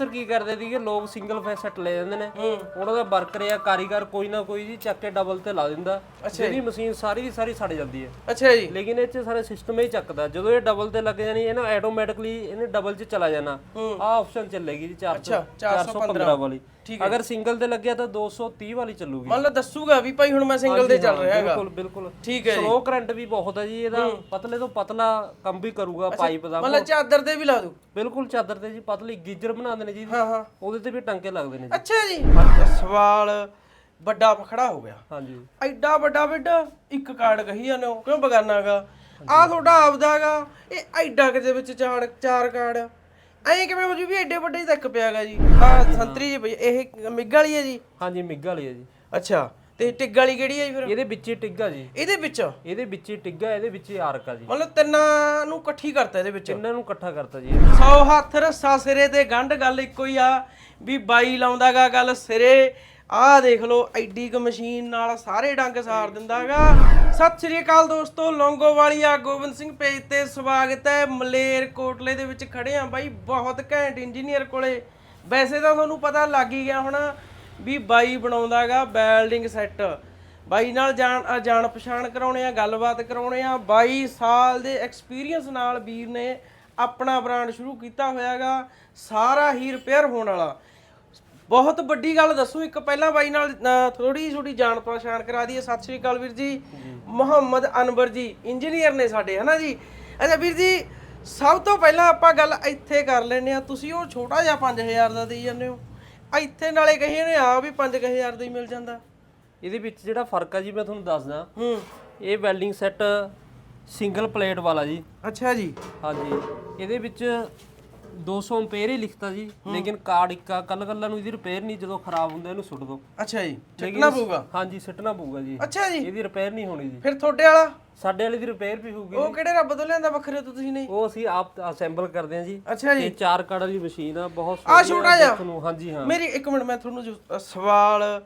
ਅਕਸਰ ਕੀ ਕਰਦੇ ਸੀਗੇ ਲੋਕ ਸਿੰਗਲ ਫੇਸ ਸੈੱਟ ਲੈ ਜਾਂਦੇ ਨੇ। ਉਹਨਾਂ ਦਾ ਵਰਕਰ ਜਾਂ ਕਾਰੀਗਰ ਕੋਈ ਨਾ ਕੋਈ ਜੀ ਚੱਕ ਕੇ ਡਬਲ ਤੇ ਲਾ ਦਿੰਦਾ। ਜਿਹਦੀ ਮਸ਼ੀਨ ਸਾਰੀ ਦੀ ਸਾਰੀ ਸੜ ਜਾਂਦੀ ਹੈ। ਅੱਛਾ ਜੀ। ਲੇਕਿਨ ਇਹ ਚ ਸਾਰੇ ਸਿਸਟਮ ਹੀ ਚੱਕਦਾ। ਜਦੋਂ ਇਹ ਡਬਲ ਤੇ ਲੱਗ ਜਾਣੀ ਇਹ ਨਾ ਆਟੋਮੈਟਿਕਲੀ ਇਹਨੇ ਡਬਲ ਚ ਚਲਾ ਜਾਣਾ। ਆਹ ਆਪਸ਼ਨ ਚੱਲੇਗੀ ਜੀ 400 415 ਵਾਲੀ। ਅਗਰ ਸਿੰਗਲ ਤੇ ਲੱਗਿਆ ਤਾਂ 230 ਵਾਲੀ ਚੱਲੂਗੀ। ਮੰਨ ਲਓ ਦੱਸੂਗਾ ਵੀ ਭਾਈ ਹੁਣ ਮੈਂ ਸਿੰਗਲ ਤੇ ਚੱਲ ਰਿਹਾ ਹੈਗਾ। ਬਿਲਕੁਲ ਬਿਲਕੁਲ। ਠੀਕ ਹੈ ਜੀ। ਸਲੋ ਕਰੰਟ ਵੀ ਬਹੁਤ ਹੈ ਜੀ ਇਹਦਾ ਪਤਲੇ ਤੋਂ ਪਤਲਾ ਕੰਮ ਵੀ ਕਰੂਗਾ ਪਾਈਪ ਦਾ। ਮੰਨ ਲਓ ਚਾਦਰ ਤੇ ਵੀ ਲਾ ਦੂ ਬਿਲਕੁਲ ਚਾਦਰ ਤੇ ਜੀ ਪਤਲੀ ਗੀਜਰ ਬਣਾਉਂਦੇ ਨੇ ਜੀ। ਹਾਂ ਹਾਂ। ਉਹਦੇ ਤੇ ਵੀ ਟੰਕੇ ਲੱਗਦੇ ਨੇ ਜੀ। ਅੱਛਾ ਜੀ। ਸਵਾਲ ਵੱਡਾ ਖੜਾ ਹੋ ਗਿਆ। ਹਾਂਜੀ। ਐਡਾ ਵੱਡਾ ਵੱਡਾ ਇੱਕ ਕਾਰਡ ਕਹੀ ਜਾਂਦੇ ਹੋ। ਕਿਉਂ ਬਗਾਨਾਗਾ? ਆ ਤੁਹਾਡਾ ਆਪਦਾਗਾ ਇਹ ਐਡਾ ਕਿਤੇ ਵਿੱਚ ਚਾਰ ਚਾਰ ਕਾਰਡ? ਐਂ ਕਿਵੇਂ ਹੋ ਜੂ ਵੀ ਐਡੇ ਵੱਡੇ ਤੱਕ ਪਿਆਗਾ ਜੀ? ਆ ਸੰਤਰੀ ਜੀ ਇਹ ਮਿੱਗ ਵਾਲੀ ਹੈ ਜੀ? ਹਾਂਜੀ ਮਿੱਗ ਵਾਲੀ ਹੈ ਜੀ। ਅੱਛਾ ਤੇ ਟਿੱਗ ਵਾਲੀ ਕਿਹੜੀ ਹੈ ਜੀ ਫਿਰ? ਇਹਦੇ ਵਿੱਚ ਹੀ ਟਿੱਗਾ ਜੀ। ਇਹਦੇ ਵਿੱਚ? ਇਹਦੇ ਵਿੱਚ ਹੀ ਟਿੱਗਾ ਇਹਦੇ ਵਿੱਚ ਹੀ ਆਰਕ ਜੀ। ਮਤਲਬ ਤਿੰਨਾਂ ਨੂੰ ਇਕੱਠੀ ਕਰਤਾ ਇਹਦੇ ਵਿੱਚ? ਇਹਨਾਂ ਨੂੰ ਇਕੱਠਾ ਕਰਤਾ ਜੀ। ਸੌ ਹੱਥ ਰੱਸਾ ਸਿਰੇ ਤੇ ਗੰਢ ਗੱਲ ਇੱਕੋ ਹੀ ਆ ਵੀ ਬਾਈ ਲਾਉਂਦਾਗਾ ਗੱਲ ਸਿਰੇ ਆਹ ਦੇਖ ਲਓ, ਐਡੀ ਕ ਮਸ਼ੀਨ ਨਾਲ ਸਾਰੇ ਡੰਗ ਸਾਰ ਦਿੰਦਾਗਾ ਸਤਿ ਸ੍ਰੀ ਅਕਾਲ ਦੋਸਤੋ ਲੌਂਗੋਵਾਲੀਆ ਗੋਬਿੰਦ ਸਿੰਘ ਪੇਜ ਤੇ ਸਵਾਗਤ ਹੈ। ਮਲੇਰ ਕੋਟਲੇ ਦੇ ਵਿੱਚ ਖੜੇ ਆ ਬਾਈ, ਬਹੁਤ ਘੈਂਟ ਇੰਜੀਨੀਅਰ ਕੋਲੇ। ਵੈਸੇ ਤਾਂ ਤੁਹਾਨੂੰ ਪਤਾ ਲੱਗ ਹੀ ਗਿਆ ਹੋਣਾ ਵੀ ਬਾਈ ਬਣਾਉਂਦਾਗਾ ਵੈਲਡਿੰਗ ਸੈੱਟ। ਬਾਈ ਨਾਲ ਜਾਣ ਜਾਣ ਪਛਾਣ ਕਰਾਉਣੇ ਆ, ਗੱਲਬਾਤ ਕਰਾਉਣੇ ਆ। 22 ਸਾਲ ਦੇ ਐਕਸਪੀਰੀਅੰਸ ਨਾਲ ਵੀਰ ਨੇ ਆਪਣਾ ਬ੍ਰਾਂਡ ਸ਼ੁਰੂ ਕੀਤਾ ਹੋਇਆਗਾ ਸਾਰਾ ਹੀ ਰਿਪੇਅਰ ਹੋਣ ਵਾਲਾ। ਬਹੁਤ ਵੱਡੀ ਗੱਲ ਦੱਸੋ ਇੱਕ ਪਹਿਲਾਂ ਬਾਈ ਨਾਲ ਥੋੜੀ ਛੋਟੀ ਜਾਣ ਪਛਾਣ ਕਰਾ ਦਈਏ। ਸਤਿ ਸ਼੍ਰੀ ਅਕਾਲ ਵੀਰ ਜੀ। ਮੁਹੰਮਦ ਅਨਵਰ ਜੀ ਇੰਜੀਨੀਅਰ ਨੇ ਸਾਡੇ ਹਨਾ ਜੀ? ਅੱਛਾ ਵੀਰ ਜੀ ਸਭ ਤੋਂ ਪਹਿਲਾਂ ਆਪਾਂ ਗੱਲ ਇੱਥੇ ਕਰ ਲੈਨੇ ਆ ਤੁਸੀਂ ਉਹ ਛੋਟਾ ਜਿਹਾ 5000 ਦਾ ਦੇਈ ਜਾਂਦੇ ਹੋ। ਇੱਥੇ ਨਾਲੇ ਕਹੀ ਨੇ ਆ ਵੀ 5000 ਦਾ ਹੀ ਮਿਲ ਜਾਂਦਾ। ਇਹਦੇ ਵਿੱਚ ਜਿਹੜਾ ਫ਼ਰਕ ਆ ਜੀ ਮੈਂ ਤੁਹਾਨੂੰ ਦੱਸਦਾ। ਹੂੰ। ਇਹ ਵੈਲਡਿੰਗ ਸੈੱਟ ਸਿੰਗਲ ਪਲੇਟ ਵਾਲਾ ਜੀ। ਅੱਛਾ ਜੀ। ਹਾਂਜੀ। ਇਹਦੇ ਵਿੱਚ 200 ਐਂਪੀਅਰ ਹੀ ਲਿਖਤਾ ਜੀ ਲੇਕਿਨ ਕਾਰਡ ਇੱਕ ਕੱਲ ਕੱਲਾ ਨੂੰ ਇਹਦੀ ਰਿਪੇਅਰ ਨਹੀਂ ਜਦੋਂ ਖਰਾਬ ਹੁੰਦਾ ਇਹਨੂੰ ਸੁੱਟ ਦਿਓ ਅੱਛਾ ਜੀ ਚੱਕਣਾ ਪਊਗਾ? ਹਾਂਜੀ ਸੁੱਟਣਾ ਪਊਗਾ ਜੀ। ਅੱਛਾ ਜੀ। ਇਹਦੀ ਰਿਪੇਅਰ ਨਹੀਂ ਹੋਣੀ ਜੀ। ਫਿਰ ਤੁਹਾਡੇ ਵਾਲਾ? ਸਾਡੇ ਵਾਲੀ ਦੀ ਰਿਪੇਅਰ ਵੀ ਹੋਊਗੀ ਉਹ ਕਿਹੜੇ ਰੱਬ ਤੋਂ ਲਿਆਂਦਾ ਵੱਖਰੇ ਤੋਂ ਤੁਸੀਂ ਨਹੀਂ? ਉਹ ਅਸੀਂ ਆਪ ਅਸੈਂਬਲ ਕਰਦੇ ਹਾਂ ਜੀ। ਅੱਛਾ ਜੀ। ਇਹ ਚਾਰ ਕਾਰਡ ਵਾਲੀ ਮਸ਼ੀਨ ਆ ਬਹੁਤ ਆ ਛੋਟਾ ਜਿਹਾ? ਦੇਖਣ ਨੂੰ ਹਾਂਜੀ ਹਾਂ। ਮੇਰੀ ਇੱਕ ਮਿੰਟ ਮੈਂ ਤੁਹਾਨੂੰ ਸਵਾਲ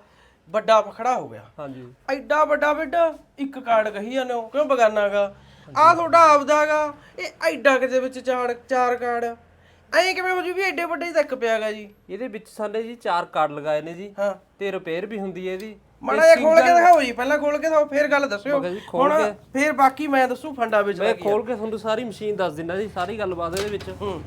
ਵੱਡਾ ਖੜਾ ਹੋ ਗਿਆ। ਹਾਂਜੀ। ਐਡਾ ਵੱਡਾ ਵੱਡਾ ਇੱਕ ਕਾਰਡ ਕਹੀ ਜਾਂਦੇ ਹੋ? ਕਿਉਂ ਬਗਾਨਾਗਾ? ਆ ਤੁਹਾਡਾ ਆਪਦਾਗਾ ਇਹ ਐਡਾ ਕਿਤੇ ਵਿੱਚ ਚਾਰ ਚਾਰ ਕਾਰਡ। ਐਂ ਕਿਵੇਂ ਹੋ ਜੂ ਵੀ ਐਡੇ ਵੱਡੇ ਤੱਕ ਪਿਆਗਾ ਜੀ? ਇਹਦੇ ਵਿੱਚ ਸਾਡੇ ਜੀ ਚਾਰ ਕਾਰਡ ਲਗਾਏ ਨੇ ਜੀ ਹਾਂ। ਤੇ ਰਿਪੇਅਰ ਵੀ ਹੁੰਦੀ ਹੈ ਇਹਦੀ ਮਾੜਾ ਜਿਹਾ ਖੋਲ ਕੇ ਦਿਖਾਓ ਜੀ ਪਹਿਲਾਂ ਖੋਲ ਕੇ ਦਿਖਾਓ ਫੇਰ ਗੱਲ ਦੱਸਿਓ। ਜੀ, ਖੋਲ ਹੁਣ ਫੇਰ ਬਾਕੀ ਮੈਂ ਦੱਸੂ ਫੰਡਾ ਵਿੱਚ ਮੈਂ ਖੋਲ ਕੇ ਤੁਹਾਨੂੰ ਸਾਰੀ ਮਸ਼ੀਨ ਦੱਸ ਦਿੰਦਾ ਜੀ ਸਾਰੀ ਗੱਲਬਾਤ ਇਹਦੇ ਵਿੱਚ। ਹੂੰ।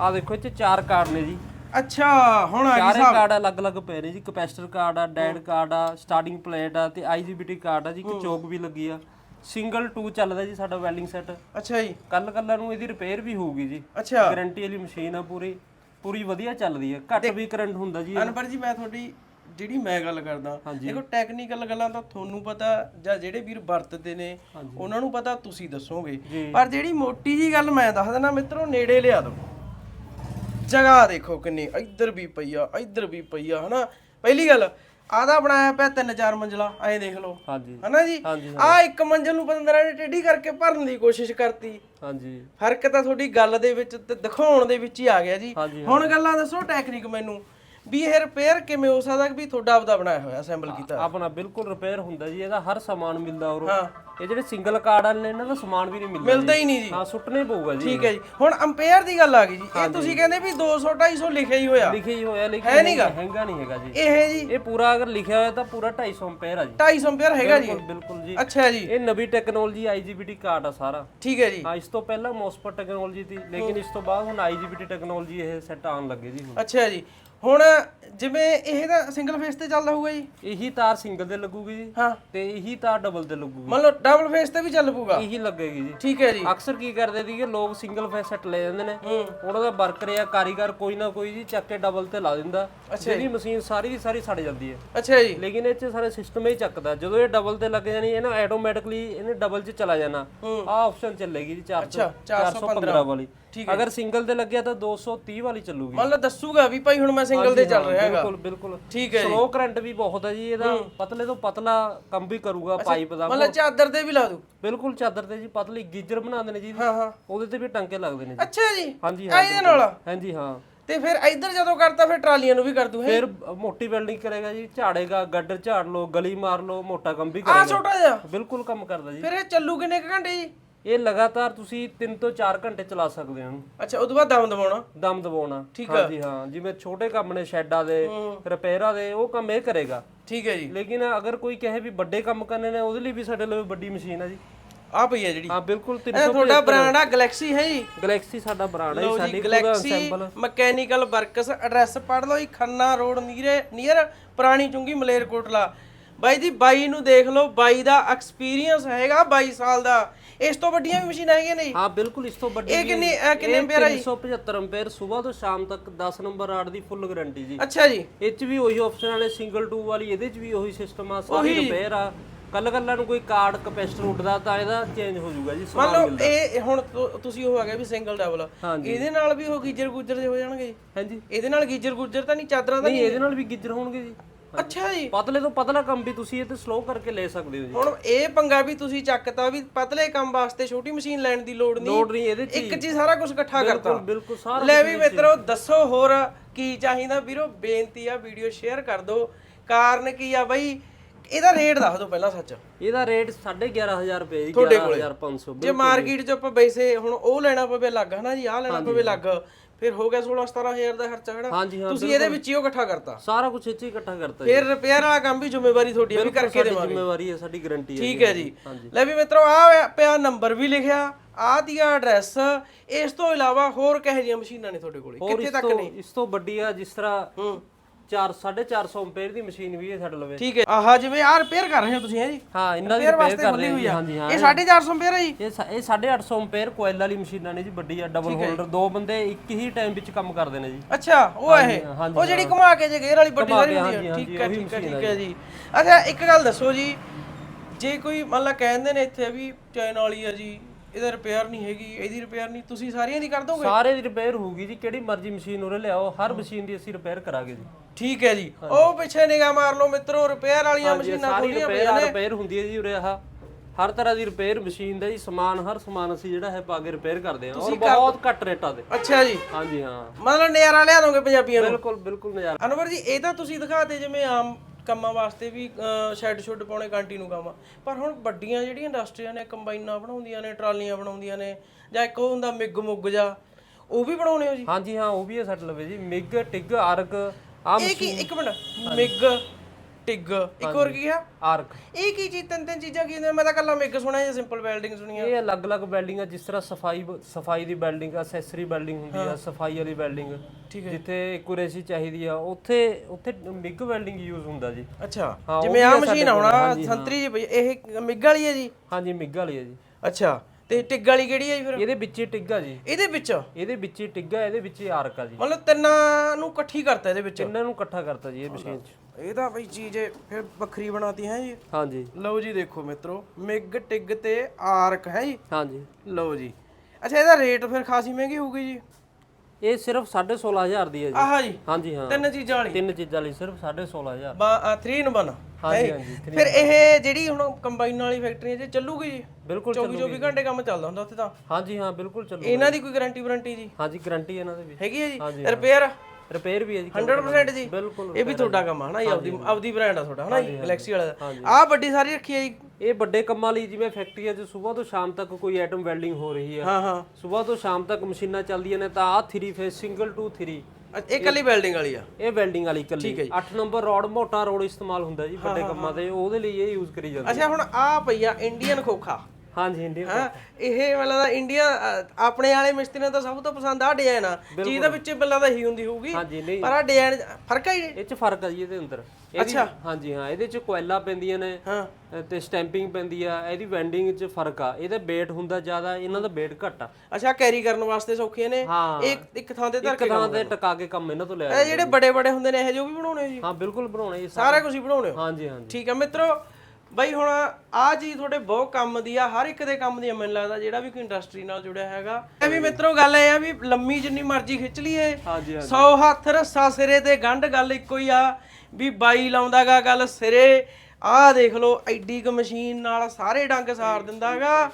ਆ ਦੇਖੋ ਚ ਚਾਰ ਕਾਰਡ ਨੇ ਜੀ। ਅੱਛਾ ਹੁਣ ਆ ਗਈ ਚਾਰੇ ਕਾਰਡ ਅਲੱਗ-ਅਲੱਗ ਪਏ ਨੇ ਜੀ ਕੈਪੈਸਿਟਰ ਕਾਰਡ ਆ ਡੈਡ ਕਾਰਡ ਆ ਸਟਾਰਟਿੰਗ ਪਲੇਟ ਆ ਤੇ ਆਈਜੀਬੀਟੀ ਕਾਰਡ ਆ ਜੀ ਇੱਕ ਚੋਕ ਵੀ ਲੱਗੀ ਆ। ਸਿੰਗਲ 2 ਚੱਲਦਾ ਜੀ ਸਾਡਾ ਵੈਲਡਿੰਗ ਸੈੱਟ ਅੱਛਾ ਜੀ। ਕੱਲ ਕੱਲਾ ਨੂੰ ਇਹਦੀ ਰਿਪੇਅਰ ਵੀ ਹੋਊਗੀ ਜੀ। ਅੱਛਾ। ਗਾਰੰਟੀ ਵਾਲੀ ਮਸ਼ੀਨ ਆ ਪੂਰੀ। ਪੂਰੀ ਵਧੀਆ ਚੱਲਦੀ ਆ। ਘੱਟ ਵੀ ਕਰੰਟ ਹੁੰਦਾ ਜੀ ਅਨਪਰ ਜੀ ਮੈਂ ਤੁਹਾਡੀ ਜਿਹੜੀ ਮੈਂ ਗੱਲ ਕਰਦਾ ਦੇਖੋ ਟੈਕਨੀਕਲ ਗੱਲਾਂ ਤਾਂ ਤੁਹਾਨੂੰ ਪਤਾ ਜਾਂ ਜਿਹੜੇ ਵੀਰ ਵਰਤਦੇ ਨੇ ਉਹਨਾਂ ਨੂੰ ਪਤਾ ਤੁਸੀਂ ਦੱਸੋਗੇ। ਪਰ ਜਿਹੜੀ ਮੋਟੀ ਜੀ ਗੱਲ ਮੈਂ ਦੱਸ ਦਿੰਦਾ ਮਿੱਤਰੋ ਨੇੜੇ ਲਿਆ ਦਿਓ। ਜਗ੍ਹਾ ਦੇਖੋ ਕਿੰਨੀ ਇੱਧਰ ਵੀ ਪਈ ਆ ਇੱਧਰ ਵੀ ਪਈ ਆ ਹਨਾ? ਪਹਿਲੀ ਗੱਲ ਆਦਾ ਬਣਾਇਆ ਪਿਆ ਤਿੰਨ ਚਾਰ ਮੰਜ਼ਲਾ ਐਂ ਦੇਖ ਲਓ। ਹਾਂਜੀ। ਹਨਾ ਜੀ? ਹਾਂਜੀ, ਆ ਇੱਕ ਮੰਜ਼ਲ ਨੂੰ ਪੰਦਰਾਂ ਨੇ ਟੇਢੀ ਕਰਕੇ ਭਰਨ ਦੀ ਕੋਸ਼ਿਸ਼ ਕਰਤੀ। ਹਾਂਜੀ। ਫ਼ਰਕ ਤਾਂ ਤੁਹਾਡੀ ਗੱਲ ਦੇ ਵਿੱਚ ਤੇ ਦਿਖਾਉਣ ਦੇ ਵਿੱਚ ਹੀ ਆ ਗਿਆ ਜੀ। ਹੁਣ ਗੱਲਾਂ ਦੱਸੋ ਟੈਕਨੀਕ ਮੈਨੂੰ। ਵੀ ਇਹ ਰਿਪੇਅਰ ਕਿਵੇਂ ਹੋ ਸਕਦਾ ਵੀ ਤੁਹਾਡਾ ਆਪਦਾ ਬਣਾਇਆ ਹੋਇਆ ਅਸੈਂਬਲ ਕੀਤਾ ਆਪਣਾ ਬਿਲਕੁਲ ਰਿਪੇਅਰ ਹੁੰਦਾ ਜੀ ਇਹਦਾ ਹਰ ਸਮਾਨ ਮਿਲਦਾ ਔਰ ਹਾਂ। ਇਹ ਜਿਹੜੇ ਸਿੰਗਲ ਕਾਰਡ ਵਾਲੇ ਨੇ ਇਹਨਾਂ ਦਾ ਸਮਾਨ ਵੀ ਨਹੀਂ ਮਿਲਦਾ ਮਿਲਦਾ ਹੀ ਨਹੀਂ ਜੀ। ਹਾਂ ਸੁੱਟਣੇ ਪਊਗਾ ਜੀ। ਠੀਕ ਹੈ ਜੀ। ਹੁਣ ਅੰਪੇਅਰ ਦੀ ਗੱਲ ਆ ਗਈ ਜੀ। ਇਹ ਤੁਸੀਂ ਕਹਿੰਦੇ ਵੀ 200 250 ਲਿਖਿਆ ਹੀ ਹੋਇਆ। ਲਿਖਿਆ ਹੀ ਹੋਇਆ ਲੇਕਿਨ ਹੈ ਨੀਗਾ? ਮਹਿੰਗਾ ਨਹੀਂ ਹੈਗਾ ਜੀ। ਇਹ ਜੀ। ਇਹ ਪੂਰਾ ਅਗਰ ਲਿਖਿਆ ਹੋਇਆ ਤਾਂ ਪੂਰਾ 250 ਐਂਪੀਅਰ ਆ ਜੀ। 250 ਅੰਪੇਅਰ ਹੈਗਾ ਜੀ। ਬਿਲਕੁਲ ਜੀ। ਅੱਛਾ ਜੀ। ਇਹ ਨਵੀਂ ਟੈਕਨੋਲੋਜੀ ਆਈਜੀਬੀਟੀ ਕਾਰਡ ਆ ਸਾਰਾ। ਠੀਕ ਹੈ ਜੀ। ਹਾਂ ਇਸ ਤੋਂ ਪਹਿਲਾਂ ਮੋਸਪਰ ਟੈਕਨੋਲੋਜੀ ਸੀ ਲੇਕਿਨ ਇਸ ਤੋਂ ਬਾਅਦ ਹੁਣ ਆਈਜੀਬੀਟੀ ਟੈਕਨੋਲੋਜੀ ਇਹ ਸੈੱਟ ਆਉਣ ਲੱਗੇ ਜੀ ਅੱਛਾ ਜੀ। ਹੁਣ ਜਿਵੇਂ ਇਹ ਤਾਂ ਸਿੰਗਲ ਫੇਸ ਤੇ ਚੱਲਦਾ ਹੋਊਗਾ ਜੀ। ਇਹੀ ਤਾਰ ਸਿੰਗਲ ਤੇ ਲੱਗੂਗੀ ਜੀ। ਹਾਂ। ਤੇ ਇਹੀ ਤਾਰ ਡਬਲ ਤੇ ਲੱਗੂਗੀ। ਮੰਨ ਲਓ ਡਬਲ ਫੇਸ ਤੇ ਵੀ ਚੱਲ ਪਊਗਾ। ਇਹੀ ਲੱਗੇਗੀ ਜੀ। ਠੀਕ ਹੈ ਜੀ। ਅਕਸਰ ਕੀ ਕਰਦੇ ਸੀਗੇ ਲੋਕ ਸਿੰਗਲ ਫੇਸ ਸੈੱਟ ਲੈ ਜਾਂਦੇ ਨੇ। ਉਹਨਾਂ ਦਾ ਵਰਕਰ ਜਾਂ ਕਾਰੀਗਰ ਕੋਈ ਨਾ ਕੋਈ ਜੀ ਚੱਕ ਕੇ ਡਬਲ ਤੇ ਲਾ ਦਿੰਦਾ। ਜਿਹਦੀ ਮਸ਼ੀਨ ਸਾਰੀ ਦੀ ਸਾਰੀ ਸੜ ਜਾਂਦੀ ਹੈ। ਅੱਛਾ ਜੀ। ਲੇਕਿਨ ਇਹ ਚ ਸਾਰੇ ਸਿਸਟਮ ਹੀ ਚੱਕਦਾ ਜਦੋਂ ਇਹ ਡਬਲ ਤੇ ਲੱਗ ਜਾਣੀ ਇਹ ਨਾ ਆਟੋਮੈਟਿਕਲੀ ਇਹਨੇ ਡਬਲ ਚ ਚਲਾ ਜਾਣਾ। ਆਹ ਆਪਸ਼ਨ ਚੱਲੇਗੀ ਜੀ 400 415 ਵਾਲੀ। ਅਗਰ ਸਿੰਗਲ ਤੇ ਲੱਗਿਆ ਤਾਂ 230 ਵਾਲੀ ਚੱਲੂਗੀ। ਮੰਨ ਲਓ ਦੱਸੂਗਾ ਵੀ ਭਾਈ ਹੁਣ ਮੈਂ ਸਿੰਗਲ ਤੇ ਚੱਲ ਰਿਹਾ ਹੈਗਾ। ਬਿਲਕੁਲ ਬਿਲਕੁਲ। ਠੀਕ ਹੈ ਸਲੋ ਕਰੰਟ ਵੀ ਬਹੁਤ ਹੈ ਜੀ ਇਹਦਾ ਪਤਲੇ ਤੋਂ ਪਤਲਾ ਕੰਮ ਵੀ ਕਰੂਗਾ ਪਾਈਪ ਦਾ। ਮੰਨ ਲਓ ਚਾਦਰ ਤੇ ਵੀ ਲਾ ਦੂ ਬਿਲਕੁਲ ਚਾਦਰ ਤੇ ਜੀ ਪਤਲੀ ਗੀਜਰ ਬਣਾਉਂਦੇ ਨੇ ਜੀ। ਹਾਂ ਹਾਂ। ਉਹਦੇ ਤੇ ਵੀ ਟੰਕੇ ਲੱਗਦੇ ਨੇ ਜੀ। ਅੱਛਾ ਜੀ। ਹਾਂਜੀ ਆ ਇਹਦੇ ਨਾਲ ਹਾਂਜੀ ਹਾਂ। ਤੇ ਫਿਰ ਇੱਧਰ ਜਦੋਂ ਕਰਤਾ ਫਿਰ ਟਰਾਲੀਆਂ ਨੂੰ ਵੀ ਕਰ ਦੂ ਹੈ? ਫਿਰ ਮੋਟੀ ਵੈਲਡਿੰਗ ਕਰੇਗਾ ਜੀ ਝਾੜੇਗਾ ਗੱਡਰ ਝਾੜ ਲਓ ਗਲੀ ਮਾਰ ਲਓ ਮੋਟਾ ਕੰਮ ਵੀ ਆ ਕਰੇਗਾ। ਛੋਟਾ ਜਿਹਾ? ਬਿਲਕੁਲ ਕੰਮ ਕਰਦਾ ਜੀ। ਫਿਰ ਇਹ ਚੱਲੂ ਕਿੰਨੇ ਘੰਟੇ ਜੀ? ਇਹ ਲਗਾਤਾਰ ਤੁਸੀਂ 3 ਤੋਂ 4 ਘੰਟੇ ਚਲਾ ਸਕਦੇ ਹੋ। ਇਹਨੂੰ ਅੱਛਾ ਉਦੋਂ ਬਾਅਦ ਦਮ ਦਬਾਉਣਾ? ਦਮ ਦਬਾਉਣਾ। ਠੀਕ ਹਾਂਜੀ ਹਾਂ। ਜਿਵੇਂ ਛੋਟੇ ਕੰਮ ਨੇ ਸ਼ੈਡਾਂ ਦੇ ਰਿਪੇਅਰਾਂ ਦੇ ਉਹ ਕੰਮ ਇਹ ਕਰੇਗਾ। ਠੀਕ ਹੈ ਜੀ। ਲੇਕਿਨ ਅਗਰ ਕੋਈ ਕਹੇ ਵੀ ਵੱਡੇ ਕੰਮ ਕਰਨੇ ਨੇ ਉਹਦੇ ਲਈ ਵੀ ਸਾਡੇ ਲਈ ਵੱਡੀ ਮਸ਼ੀਨ ਹੈ ਜੀ। ਆ ਪਈ ਹੈ ਜਿਹੜੀ। ਹਾਂ ਬਿਲਕੁਲ ਇਹ 300 ਤੁਹਾਡਾ ਬ੍ਰਾਂਡ ਆ ਗੈਲੈਕਸੀ ਹੈ ਜੀ। ਗੈਲੈਕਸੀ ਸਾਡਾ ਬ੍ਰਾਂਡ ਹੈ ਸਾਡੀ ਗੈਲੈਕਸੀ ਮਕੈਨੀਕਲ ਵਰਕਸ ਐਡਰੈਸ ਪੜ ਲਓ ਜੀ ਖੰਨਾ ਰੋਡ ਨੀਰੇ ਨੀਅਰ ਪੁਰਾਣੀ ਚੁੰਗੀ ਮਲੇਰਕੋਟਲਾ। ਬਾਈ ਜੀ ਬਾਈ ਨੂੰ ਦੇਖ ਲਓ ਬਾਈ ਦਾ ਐਕਸਪੀਰੀਅੰਸ ਹੈਗਾ 22 ਸਾਲ ਦਾ। ਇਸ ਤੋਂ ਵੱਡੀਆਂ ਵੀ ਮਸ਼ੀਨਾਂ ਹੈਗੀਆਂ ਨੇ ਜੀ। ਹਾਂ ਬਿਲਕੁਲ ਇਸ ਤੋਂ ਵੱਡੀ ਇਹ ਕਿੰਨੀ-। ਇਹ ਕਿੰਨੇ ਐਂਪੀਅਰ ਆ ਜੀ? 375 ਐਂਪੀਅਰ ਸਵੇਰ ਤੋਂ ਸ਼ਾਮ ਤੱਕ 10 ਨੰਬਰ ਰਾਡ ਦੀ ਫੁੱਲ ਗਾਰੰਟੀ ਜੀ। ਅੱਛਾ ਜੀ। ਇਹ ਚ ਵੀ ਉਹੀ ਆਪਸ਼ਨ ਨੇ ਸਿੰਗਲ ਟੂ ਵਾਲੀ ਇਹਦੇ ਚ ਵੀ ਉਹੀ ਸਿਸਟਮ ਆ ਸਾਰੀ ਰਿਪੇਅਰ ਆ। ਕੱਲ ਕੱਲਾ ਨੂੰ ਕੋਈ ਕਾਰਡ ਕਪੈਸਿਟਰ ਉੱਡਦਾ ਤਾਂ ਇਹਦਾ ਚੇਂਜ ਹੋ ਜਾਊਗਾ ਜੀ ਮੰਨ ਲਓ ਇਹ ਹੁਣ ਤੁਸੀਂ ਉਹ ਆ ਗਿਆ ਵੀ ਸਿੰਗਲ ਡਬਲ। ਇਹਦੇ ਨਾਲ ਵੀ ਉਹ ਗੀਜਰ ਗੁੱਜਰ ਜੇ ਹੋ ਜਾਣਗੇ ਜੀ। ਹਾਂਜੀ। ਇਹਦੇ ਨਾਲ ਗੀਜਰ ਗੁੱਜਰ ਤਾਂ ਨਹੀਂ ਚਾਦਰਾਂ ਤਾਂ ਨਹੀਂ ਇਹਦੇ ਨਾਲ ਵੀ ਗਿੱਜਰ ਹੋਣਗੇ ਜੀ। ਅੱਛਾ ਜੀ। ਪਤਲੇ ਤੋਂ ਪਤਲਾ ਕੰਮ ਵੀ ਤੁਸੀਂ ਇਹ ਤੇ ਸਲੋ ਕਰਕੇ ਲੈ ਸਕਦੇ ਹੋ ਜੀ। ਹੁਣ ਇਹ ਪੰਗਾ ਵੀ ਤੁਸੀਂ ਚੱਕਤਾ ਵੀ ਪਤਲੇ ਕੰਮ ਵਾਸਤੇ ਛੋਟੀ ਮਸ਼ੀਨ ਲੈਣ ਦੀ ਲੋੜ ਨਹੀਂ। ਲੋਡ ਨਹੀਂ ਇਹਦੇ ਚ ਇੱਕ ਚੀਜ਼ ਸਾਰਾ ਕੁਝ ਇਕੱਠਾ ਕਰਤਾ। ਬਿਲਕੁਲ ਬਿਲਕੁਲ ਸਾਰਾ ਲੈ ਵੀ ਮਿੱਤਰੋ ਦੱਸੋ ਹੋਰ ਕੀ ਚਾਹੀਦਾ ਵੀਰੋ? ਬੇਨਤੀ ਆ ਵੀਡੀਓ ਸ਼ੇਅਰ ਕਰ ਦਿਓ। ਕਾਰਨ ਕੀ ਆ ਬਈ? ਇਹਦਾ ਰੇਟ ਦੱਸ ਦਿਓ ਪਹਿਲਾਂ ਸੱਚ। ਇਹਦਾ ਰੇਟ 11500 ਰੁਪਏ ਜੀ ਤੁਹਾਡੇ ਕੋਲੇ? 11500 ਜੇ ਮਾਰਕੀਟ 'ਚ ਆਪਾਂ ਵੈਸੇ ਹੁਣ ਉਹ ਲੈਣਾ ਪਵੇ ਲੱਗ ਹਨਾ ਜੀ? ਆਹ ਲੈਣਾ ਪਵੇ ਲੱਗ ਫਿਰ ਹੋ ਗਿਆ 16 17000 ਦਾ ਖਰਚਾ ਖੜਾ ਹਾਂਜੀ ਹਾਂ ਤੁਸੀਂ ਇਹਦੇ ਵਿੱਚ ਹੀ ਉਹ ਇਕੱਠਾ ਕਰਤਾ। ਸਾਰਾ ਕੁਝ ਇੱਥੇ ਹੀ ਇਕੱਠਾ ਕਰਤਾ ਜੀ। ਫਿਰ ਰਿਪੇਅਰ ਵਾਲਾ ਕੰਮ ਵੀ ਜ਼ਿੰਮੇਵਾਰੀ ਤੁਹਾਡੀ ਆ ਵੀ ਕਰਕੇ ਸਾਡੀ ਦੇਵਾਂਗੇ। ਜ਼ਿੰਮੇਵਾਰੀ ਹੈ ਸਾਡੀ ਗਾਰੰਟੀ ਹੈ ਠੀਕ ਹੈ ਜੀ। ਲੈ ਵੀ ਮਿੱਤਰੋ ਆ ਪਿਆ ਨੰਬਰ ਵੀ ਲਿਖਿਆ ਆ ਦੀਆ ਐਡਰੈਸ ਇਸ ਤੋਂ ਇਲਾਵਾ ਹੋਰ ਕਿਹੋ ਜਿਹੀਆਂ ਮਸ਼ੀਨਾਂ ਨੇ ਤੁਹਾਡੇ ਕੋਲੇ? ਹੋਰ ਕਿੱਥੇ ਇਸ ਤੱਕ ਤੋਂ ਨੇ? ਇਸ ਤੋਂ ਵੱਡੀ ਆ ਜਿਸ ਤਰ੍ਹਾਂ ਹੂੰ। 4 450 ਐਂਪੀਅਰ ਦੀ ਮਸ਼ੀਨ ਵੀ ਹੈ ਸਾਡੇ ਲਵੇ। ਠੀਕ ਹੈ। ਆਹ ਜਿਵੇਂ ਆ ਰਿਪੇਅਰ ਕਰ ਰਹੇ ਹੋ ਤੁਸੀਂ ਹੈ ਜੀ? ਹਾਂ ਇਹਨਾਂ ਦੀ ਰਿਪੇਅਰ ਵਾਸਤੇ ਕਰ ਖੁੱਲੀ ਹੋਈ ਹਾਂ ਆ। ਹਾਂਜੀ ਹਾਂ। ਇਹ 450 ਐਂਪੀਅਰ ਹੈ ਜੀ? ਇਹ ਸਾ- ਇਹ 850 ਐਂਪੀਅਰ ਕੋਇਲ ਵਾਲੀ ਮਸ਼ੀਨਾਂ ਨੇ ਜੀ ਵੱਡੀ ਆ ਡਬਲ ਹੋਲਡਰ ਦੋ ਬੰਦੇ ਇੱਕ ਹੀ ਟਾਈਮ ਵਿੱਚ ਕੰਮ ਕਰਦੇ ਨੇ ਜੀ। ਅੱਛਾ ਉਹ ਇਹ। ਹਾਂਜੀ, ਉਹ ਜਿਹੜੀ ਘੁਮਾ ਕੇ ਜੇ ਗੇਅਰ ਵਾਲੀ ਵੱਡੀ ਸਾਰੀ ਕੇ, ਹੁੰਦੀ ਹਾਂਜੀ, ਹੈ ਹਾਂਜੀ, ਠੀਕ ਹੈ ਉਹੀ ਠੀਕ ਹੈ ਮਸ਼ੀਨ ਠੀਕ ਹੈ ਜੀ। ਅੱਛਾ ਇੱਕ ਗੱਲ ਦੱਸੋ ਜੀ। ਜੇ ਕੋਈ ਮੰਨ ਲਾ ਕਹਿੰਦੇ ਨੇ ਇੱਥੇ ਵੀ ਚਾਈਨਾ ਵਾਲੀ ਆ ਜੀ ਇਹਦਾ ਰਿਪੇਅਰ ਨਹੀਂ ਹੈਗੀ ਇਹਦੀ ਰਿਪੇਅਰ ਨਹੀਂ ਤੁਸੀਂ ਸਾਰੀਆਂ ਦੀ ਕਰ ਦੋਗੇ? ਸਾਰੇ ਦੀ ਰਿਪੇਅਰ ਹੋਊਗੀ ਜੀ ਕਿਹੜੀ ਮਰਜ਼ੀ ਮਸ਼ੀਨ ਉਰੇ ਲਿਆਓ ਹਰ ਮਸ਼ੀਨ ਦੀ ਅਸੀਂ ਰਿਪੇਅਰ ਕਰਾਂਗੇ ਜੀ। ਠੀਕ ਹੈ ਜੀ। ਉਹ ਪਿੱਛੇ ਨਿਗਾਹ ਮਾਰ ਲਓ ਮਿੱਤਰੋ ਰਿਪੇਅਰ ਵਾਲੀਆਂ ਮਸ਼ੀਨਾਂ ਸਾਰੀ ਖੋਲੀਆਂ ਰਿਪੇਅਰ ਹੁੰਦੀ ਹੈ ਜੀ ਉਰੇ ਆਹ। ਹਰ ਤਰ੍ਹਾਂ ਦੀ ਰਿਪੇਅਰ ਮਸ਼ੀਨ ਦਾ ਜੀ ਸਮਾਨ ਹਰ ਸਮਾਨ ਅਸੀਂ ਜਿਹੜਾ ਹੈ ਪਾ ਕੇ ਰਿਪੇਅਰ ਕਰਦੇ ਹਾਂ। ਔਰ ਬਹੁਤ ਘੱਟ ਰੇਟਾਂ ਤੇ। ਅੱਛਾ ਜੀ। ਹਾਂਜੀ ਹਾਂ। ਮਤਲਬ ਨਜ਼ਾਰਾ ਲਿਆ ਦੋਗੇ ਪੰਜਾਬੀਆਂ ਨੂੰ? ਬਿਲਕੁਲ ਬਿਲਕੁਲ ਨਜ਼ਾਰਾ। ਅਨਵਰ ਜੀ ਇਹ ਤਾਂ ਤੁਸੀਂ ਦਿਖਾਤੇ ਜਿਵੇਂ ਆਮ ਕੰਮਾਂ ਵਾਸਤੇ ਵੀ ਸ਼ੈਡ ਸ਼ੁੱਡ ਪਾਉਣੇ ਕੰਟੀਨਿਊ ਆ। ਪਰ ਹੁਣ ਵੱਡੀਆਂ ਜਿਹੜੀਆਂ ਇੰਡਸਟਰੀਆਂ ਨੇ ਕੰਬਾਈਨਾਂ ਬਣਾਉਂਦੀਆਂ ਨੇ ਟਰਾਲੀਆਂ ਬਣਾਉਂਦੀਆਂ ਨੇ ਜਾਂ ਇੱਕ ਉਹ ਹੁੰਦਾ ਮਿੱਗ ਮੁੱਗ ਜਾ ਉਹ ਵੀ ਬਣਾਉਣੇ ਹੋ ਜੀ? ਹਾਂਜੀ ਹਾਂ ਉਹ ਵੀ ਹੈ ਸਾਡੇ ਲਵੇ ਜੀ। ਮਿਗ ਟਿਗ ਆਰਕ ਆ ਇਹ ਕੀ ਇੱਕ ਮਿੰਟ। ਮਿੱਗ ਟਿੱਗ। ਇੱਕ ਹੋਰ ਕੀ ਆ? ਆਰਕ। ਇਹ ਕੀ ਚੀਜ਼ ਤਿੰਨ ਤਿੰਨ ਚੀਜ਼ਾਂ ਕੀ ਹੁੰਦੀਆਂ? ਮੈਂ ਤਾਂ ਕੱਲਾ ਮਿੱਗ ਸੁਣਿਆ ਜਾਂ ਸਿੰਪਲ ਵੈਲਡਿੰਗ ਸੁਣੀ ਆ ਇਹ ਅਲੱਗ-ਅਲੱਗ ਵੈਲਡਿੰਗਾਂ ਜਿਸ ਤਰ੍ਹਾਂ ਸਫ਼ਾਈ ਸਫ਼ਾਈ ਦੀ ਵੈਲਡਿੰਗ ਅਸੈਸਰੀ ਵੈਲਡਿੰਗ ਹੁੰਦੀ ਆ ਸਫ਼ਾਈ ਵਾਲੀ ਵੈਲਡਿੰਗ ਠੀਕ ਜਿੱਥੇ ਐਕੂਰੇਸੀ ਚਾਹੀਦੀ ਆ ਉੱਥੇ ਉੱਥੇ ਮਿਗ ਵੈਲਡਿੰਗ ਯੂਜ਼ ਹੁੰਦਾ ਜੀ। ਅੱਛਾ। ਹਾਂ, ਜਿਵੇਂ ਆ ਆ ਮਸ਼ੀਨ ਆਉਣਾ ਸੰਤਰੀ ਜੀ ਪਈ ਇਹ ਮਿੱਗ ਵਾਲੀ ਹੈ ਜੀ? ਹਾਂਜੀ ਮਿਗ ਵਾਲੀ ਹੈ ਜੀ। ਅੱਛਾ ਤੇ ਟਿੱਗ ਵਾਲੀ ਕਿਹੜੀ ਹੈ ਜੀ ਫਿਰ? ਇਹਦੇ ਵਿੱਚ ਹੀ ਟਿੱਗਾ ਜੀ। ਇਹਦੇ ਵਿੱਚ? ਇਹਦੇ ਵਿੱਚ ਹੀ ਟਿੱਗਾ ਇਹਦੇ ਵਿੱਚ ਹੀ ਆਰਕ ਆ ਜੀ। ਮਤਲਬ ਤਿੰਨਾਂ ਨੂੰ ਇਕੱਠੀ ਕਰਤਾ ਇਹਦੇ ਵਿੱਚ? ਇਹਨਾਂ ਨੂੰ ਇਕੱਠਾ ਕਰਤਾ ਜੀ ਇਹ ਮਸ਼ੀਨ 'ਚ। ਇਹ ਤਾਂ ਬਈ ਚੀਜ਼ ਇਹ ਫਿਰ ਵੱਖਰੀ ਬਣਾਤੀ ਹੈ ਜੀ। ਹਾਂਜੀ। ਲਓ ਜੀ ਦੇਖੋ ਮਿੱਤਰੋ ਮਿਗ ਟਿੱਗ ਤੇ ਆਰਕ ਹੈ ਜੀ। ਹਾਂਜੀ। ਲਓ ਜੀ। ਅੱਛਾ ਇਹਦਾ ਰੇਟ ਫਿਰ ਖਾਸੀ ਮਹਿੰਗੀ ਹੋਊਗੀ ਜੀ? ਇਹ ਸਿਰਫ 16500 ਦੀ ਹੈ ਜੀ। ਆਹ ਜੀ। ਹਾਂਜੀ ਹਾਂ। ਤਿੰਨ ਚੀਜ਼ਾਂ ਵਾਲੀ? ਤਿੰਨ ਚੀਜ਼ਾਂ ਲਈ ਸਿਰਫ 16500 3 ਇਨ 1 ਹਾਂਜੀ ਹਾਂਜੀ ਫਿਰ ਇਹ ਜਿਹੜੀ ਹੁਣ ਕੰਬਾਈਨ ਵਾਲੀ ਫੈਕਟਰੀ 'ਚ ਚੱਲੂਗੀ ਜੀ? ਬਿਲਕੁਲ 24 24 ਘੰਟੇ ਕੰਮ ਚੱਲਦਾ ਹੁੰਦਾ ਉੱਥੇ ਤਾਂ। ਹਾਂਜੀ ਹਾਂ ਬਿਲਕੁਲ ਚੱਲੂ ਇਹਨਾਂ ਦੀ ਕੋਈ ਗਾਰੰਟੀ ਵਾਰੰਟੀ ਜੀ? ਹਾਂਜੀ ਗਾਰੰਟੀ ਇਹਨਾਂ ਦੇ ਵੀ। ਹੈਗੀ ਹੈ ਜੀ? ਰਿਪੇਅਰ ਰਿਪੇਅਰ ਵੀ ਹੈ ਜੀ 100% ਜੀ। ਬਿਲਕੁਲ ਇਹ ਵੀ ਤੁਹਾਡਾ ਕੰਮ ਆ ਹਨਾ ਜੀ ਆਪਦੀ ਆਪਦੀ ਬ੍ਰਾਂਡ ਆ ਤੁਹਾਡਾ ਹਨਾ ਜੀ? ਗੈਲੈਕਸੀ ਵਾਲਾ। ਆਹ ਵੱਡੀ ਸਾਰੀ ਰੱਖੀ ਹੈ ਜੀ। ਇਹ ਵੱਡੇ ਕੰਮਾਂ ਲਈ ਜਿਵੇਂ ਫੈਕਟਰੀਆਂ 'ਚ ਸਵੇਰ ਤੋਂ ਸ਼ਾਮ ਤੱਕ ਕੋਈ ਆਈਟਮ ਵੈਲਡਿੰਗ ਹੋ ਰਹੀ ਆ। ਹਾਂ ਹਾਂ। ਸਵੇਰ ਤੋਂ ਸ਼ਾਮ ਤੱਕ ਮਸ਼ੀਨਾਂ ਚੱਲਦੀਆਂ ਨੇ ਤਾਂ ਆਹ 3 ਫੇਸ ਸਿੰਗਲ ਟੂ 3 ਅੱਛਾ, ਇਹ ਕੱਲੀ ਵੈਲਡਿੰਗ ਵਾਲੀ ਆ? ਇਹ ਵੈਲਡਿੰਗ ਵਾਲੀ ਇਕੱਲੀ। 8 ਨੰਬਰ ਰੋਡ ਮੋਟਾ ਰੋਡ ਇਸਤੇਮਾਲ ਹੁੰਦਾ ਜੀ ਵੱਡੇ ਕੰਮਾਂ ਤੇ ਉਹਦੇ ਲਈ ਇਹ ਯੂਜ਼ ਕਰੀ ਜਾਂਦੀ ਅੱਛਾ ਹੁਣ ਆ ਪਈਆ ਇੰਡੀਅਨ ਖੋਖਾ। ਹਾਂਜੀ ਇੰਡੀਅਨ ਹਾਂ? ਇਹ ਮੈਨੂੰ ਲੱਗਦਾ ਇੰਡੀਆ ਅ, ਆਪਣੇ ਵਾਲੇ ਮਿਸਤਰੀਆਂ ਦਾ ਸਭ ਤੋਂ ਪਸੰਦ ਆ ਡਿਜ਼ਾਈਨ ਆ। ਚੀਜ਼ ਦਾ ਵਿੱਚ ਪਹਿਲਾਂ ਤਾਂ ਹੀ ਹੁੰਦੀ ਹੋਊਗੀ। ਹਾਂਜੀ ਨਹੀਂ। ਪਰ ਆ ਡਿਜ਼ਾਈਨ ਫ਼ਰਕ ਹੈ ਜੀ ਇਹ 'ਚ ਫ਼ਰਕ ਆ ਜੀ ਇਹਦੇ ਅੰਦਰ। ਅੱਛਾ। ਹਾਂਜੀ ਹਾਂ ਇਹਦੇ 'ਚ ਕੋਇਲਾ ਪੈਂਦੀਆਂ ਨੇ ਹਾਂ। ਤੇ ਸਟੈਂਪਿੰਗ ਪੈਂਦੀ ਆ ਇਹਦੀ ਵੈਂਡਿੰਗ 'ਚ ਫ਼ਰਕ ਆ। ਇਹਦਾ weight ਹੁੰਦਾ ਜ਼ਿਆਦਾ ਇਹਨਾਂ ਦਾ weight ਘੱਟ ਆ। ਅੱਛਾ ਕੈਰੀ ਕਰਨ ਵਾਸਤੇ ਸੌਖੀਆਂ ਨੇ? ਹਾਂ। ਇੱਕ ਇੱਕ ਥਾਂ ਤੇ ਧਰ ਇੱਕ ਥਾਂ ਤੇ ਟਕਾ ਕੇ ਕੰਮ ਇਹਨਾਂ ਤੋਂ ਲਿਆ ਇਹ ਜਿਹੜੇ ਵੱਡੇ ਵੱਡੇ ਹੁੰਦੇ ਨੇ ਇਹ ਜੋ ਵੀ ਬਣਾਉਣੇ ਹੋ ਜੀ? ਹਾਂ ਬਿਲਕੁਲ ਬਣਾਉਣਾ ਸਾਰਾ। ਕੁਝ ਹੀ ਬਣਾਉਣੇ ਹੋ? ਹਾਂਜੀ ਹਾਂਜੀ। ਠੀਕ ਆ ਮਿੱਤਰੋ ਬਈ ਹੁਣ ਆ ਚੀਜ਼ ਤੁਹਾਡੇ ਬਹੁਤ ਕੰਮ ਦੀ ਆ ਹਰ ਇੱਕ ਦੇ ਕੰਮ ਦੀ ਆ ਮੈਨੂੰ ਲੱਗਦਾ ਜਿਹੜਾ ਵੀ ਕੋਈ ਇੰਡਸਟਰੀ ਨਾਲ ਜੁੜਿਆ ਹੈਗਾ। ਇਹ ਵੀ ਮਿੱਤਰੋ ਗੱਲ ਇਹ ਆ ਵੀ ਲੰਮੀ ਜਿੰਨੀ ਮਰਜ਼ੀ ਖਿੱਚ ਲਈਏ। ਹਾਂਜੀ 100 ਹੱਥ ਰੱਸਾ ਸਿਰੇ ਤੇ ਗੰਢ ਗੱਲ ਇੱਕੋ ਹੀ ਆ ਵੀ ਬਾਈ ਲਾਉਂਦਾਗਾ ਗੱਲ ਸਿਰੇ। ਆਹ ਦੇਖ ਲਓ ਐਡੀ ਕ ਮਸ਼ੀਨ ਨਾਲ ਸਾਰੇ ਡੰਗ ਸਾਰ ਦਿੰਦਾਗਾ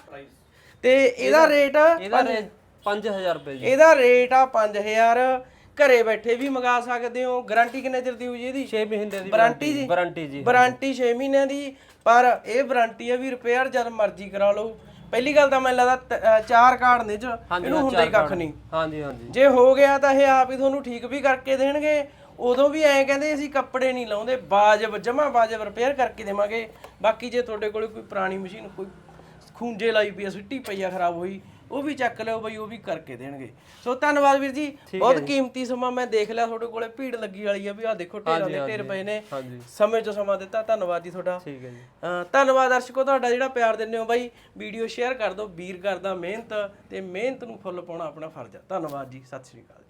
ਤੇ ਇਹਦਾ ਰੇਟ ਇਹਦਾ ਰੇਟ 5000 ਰੁਪਏ ਜੀ। ਇਹਦਾ ਰੇਟ ਆ 5000 ਘਰੇ ਬੈਠੇ ਵੀ ਮੰਗਾ ਸਕਦੇ ਹੋ। ਗਾਰੰਟੀ ਕਿੰਨੇ ਚਿਰ ਦੀ ਹੋਈ ਜੀ ਇਹਦੀ? 6 ਮਹੀਨੇ ਦੀ ਵਾਰੰਟੀ ਜੀ। ਵਾਰੰਟੀ ਜੀ ਵਾਰੰਟੀ 6 ਮਹੀਨਿਆਂ ਦੀ। ਪਰ ਇਹ ਵਾਰੰਟੀ ਆ ਵੀ ਰਿਪੇਅਰ ਜਦ ਮਰਜ਼ੀ ਕਰਾ ਲਓ। ਪਹਿਲੀ ਗੱਲ ਤਾਂ ਮੈਨੂੰ ਲੱਗਦਾ ਚਾਰ ਕਾਰਡ ਨੇ ਚ ਇਹਨੂੰ ਹਾਂ, ਹੁੰਦਾ ਹੀ ਕੱਖ ਨਹੀਂ। ਹਾਂਜੀ ਹਾਂਜੀ। ਜੇ ਹੋ ਗਿਆ ਤਾਂ ਇਹ ਆਪ ਹੀ ਤੁਹਾਨੂੰ ਠੀਕ ਵੀ ਕਰਕੇ ਦੇਣਗੇ। ਉਦੋਂ ਵੀ ਐਂ ਕਹਿੰਦੇ ਅਸੀਂ ਕੱਪੜੇ ਨਹੀਂ ਲਾਉਂਦੇ। ਬਾਜਬ ਜਮਾ ਬਾਜਬ ਰਿਪੇਅਰ ਕਰਕੇ ਦੇਵਾਂਗੇ। ਬਾਕੀ ਜੇ ਤੁਹਾਡੇ ਕੋਲ ਕੋਈ ਪੁਰਾਣੀ ਮਸ਼ੀਨ ਕੋਈ ਖੂੰਜੇ ਲਾਈ ਪਈ ਆ ਸਿੱਟੀ ਪਈ ਆ ਖਰਾਬ ਹੋਈ ਉਹ ਵੀ ਚੱਕ ਲਿਓ ਬਈ ਉਹ ਵੀ ਕਰਕੇ ਦੇਣਗੇ। ਸੋ ਧੰਨਵਾਦ ਵੀਰ ਜੀ ਬਹੁਤ ਕੀਮਤੀ ਸਮਾਂ ਮੈਂ ਦੇਖ ਲਿਆ ਤੁਹਾਡੇ ਕੋਲੇ ਭੀੜ ਲੱਗੀ ਵਾਲੀ ਆ ਵੀ ਆ ਦੇਖੋ ਢੇਰਾਂ ਦੇ ਢੇਰ ਪਏ ਨੇ। ਸਮੇਂ ਤੋਂ ਸਮਾਂ ਦਿੱਤਾ ਧੰਨਵਾਦ ਜੀ ਤੁਹਾਡਾ। ਠੀਕ ਹੈ ਜੀ। ਧੰਨਵਾਦ ਦਰਸ਼ਕੋ ਤੁਹਾਡਾ ਜਿਹੜਾ ਪਿਆਰ ਦਿੰਦੇ ਹੋ ਬਾਈ ਵੀਡੀਓ ਸ਼ੇਅਰ ਕਰ ਦਿਓ ਵੀਰ ਕਰਦਾ ਮਿਹਨਤ ਤੇ ਮਿਹਨਤ ਨੂੰ ਫੁੱਲ ਪਾਉਣਾ ਆਪਣਾ ਫਰਜ਼ ਆ। ਧੰਨਵਾਦ ਜੀ ਸਤਿ ਸ਼੍ਰੀ ਅਕਾਲ